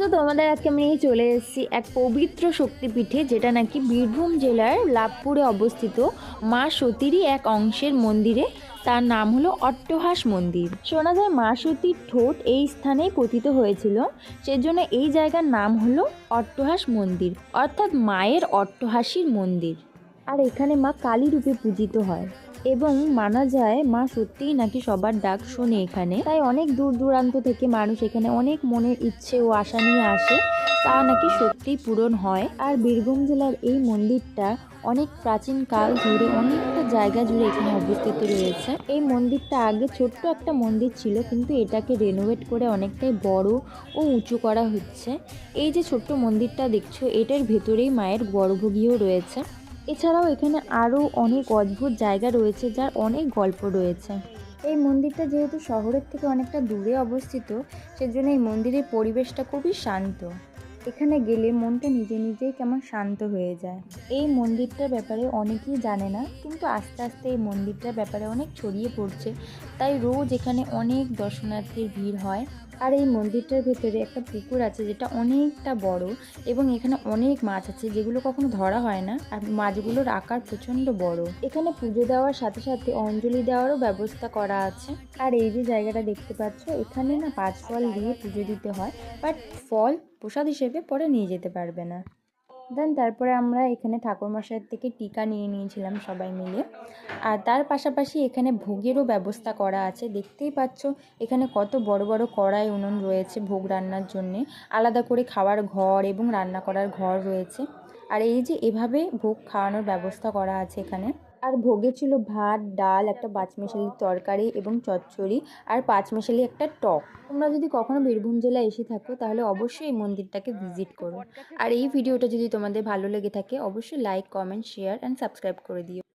তো তোমাদের আজকে আমি নিয়ে চলে এসেছি এক পবিত্র শক্তিপীঠে, যেটা নাকি বীরভূম জেলার লাভপুরে অবস্থিত মা সতীরই এক অংশের মন্দিরে। তার নাম হলো অট্টহাস মন্দির। শোনা যায় মা সতীর ঠোঁট এই স্থানেই পতিত হয়েছিল, সেজন্য এই জায়গার নাম হলো অট্টহাস মন্দির, অর্থাৎ মায়ের অট্টহাসির মন্দির। আর এখানে মা কালী রূপে পূজিত হয়। এবং মানা যায়, মা, সত্যিই নাকি সবার ডাক শোনে এখানে? তাই অনেক দূর দূরান্ত থেকে মানুষ এখানে অনেক মনের ইচ্ছে ও আশা নিয়ে আসে। তা নাকি সত্যি পূরণ হয়? আর বীরভূম জেলার এই মন্দিরটা অনেক প্রাচীন কাল ধরে অনেকটা জায়গা জুড়ে এখানে অবস্থিত রয়েছে। এই মন্দিরটা আগে ছোট্ট একটা মন্দির ছিল, কিন্তু এটাকে রেনোভেট করে অনেকটাই বড় ও উঁচু করা হচ্ছে। এই যে ছোট্ট মন্দিরটা দেখছ, এটার ভেতরেই মায়ের গর্ভগৃহ রয়েছে। এছাড়াও এখানে আরও অনেক অদ্ভুত জায়গা রয়েছে যার অনেক গল্প রয়েছে। এই মন্দিরটা যেহেতু শহরের থেকে অনেকটা দূরে অবস্থিত, সেজন্য এই মন্দিরের পরিবেশটা খুবই শান্ত। এখানে গেলে মনটা নিজে নিজেই কেমন শান্ত হয়ে যায়। এই মন্দিরটার ব্যাপারে অনেকেই জানে না, কিন্তু আস্তে আস্তে এই মন্দিরটার ব্যাপারে অনেক ছড়িয়ে পড়ছে। তাই রোজ এখানে অনেক দর্শনার্থীর ভিড় হয়। আর এই মন্দিরটার ভেতরে একটা পুকুর আছে যেটা অনেকটা বড় এবং এখানে অনেক মাছ আছে যেগুলো কখনো ধরা হয় না। আর মাছগুলোর আকার প্রচণ্ড বড়। এখানে পুজো দেওয়ার সাথে সাথে অঞ্জলি দেওয়ারও ব্যবস্থা করা আছে। আর এই যে জায়গাটা দেখতে পাচ্ছ, এখানে না পাঁচ ফল দিয়ে পুজো দিতে হয়, বাট ফল প্রসাদ হিসেবে পরে নিয়ে যেতে পারবে না। দেন তারপরে আমরা এখানে ঠাকুরমশাইয়ের থেকে টিকা নিয়ে নিয়েছিলাম সবাই মিলে। আর তার পাশাপাশি এখানে ভোগেরও ব্যবস্থা করা আছে। দেখতেই পাচ্ছ, এখানে কত বড় বড় কড়াই উনুন রয়েছে ভোগ রান্নার জন্যে। আলাদা করে খাওয়ার ঘর এবং রান্না করার ঘর রয়েছে। আর এই যে এভাবে ভোগ খাওয়ানোর ব্যবস্থা করা আছে এখানে। আর ভোগে ছিল ভাত, ডাল, একটা পাঁচমেশালি তরকারি এবং চচ্চড়ি আর পাঁচমেশালি একটা টক। তোমরা যদি কখনো বীরভূম জেলায় এসে থাকো, তাহলে অবশ্যই এই মন্দিরটাকে ভিজিট করো। আর এই ভিডিওটা যদি তোমাদের ভালো লেগে থাকে, অবশ্যই like comment share and subscribe করে দিও।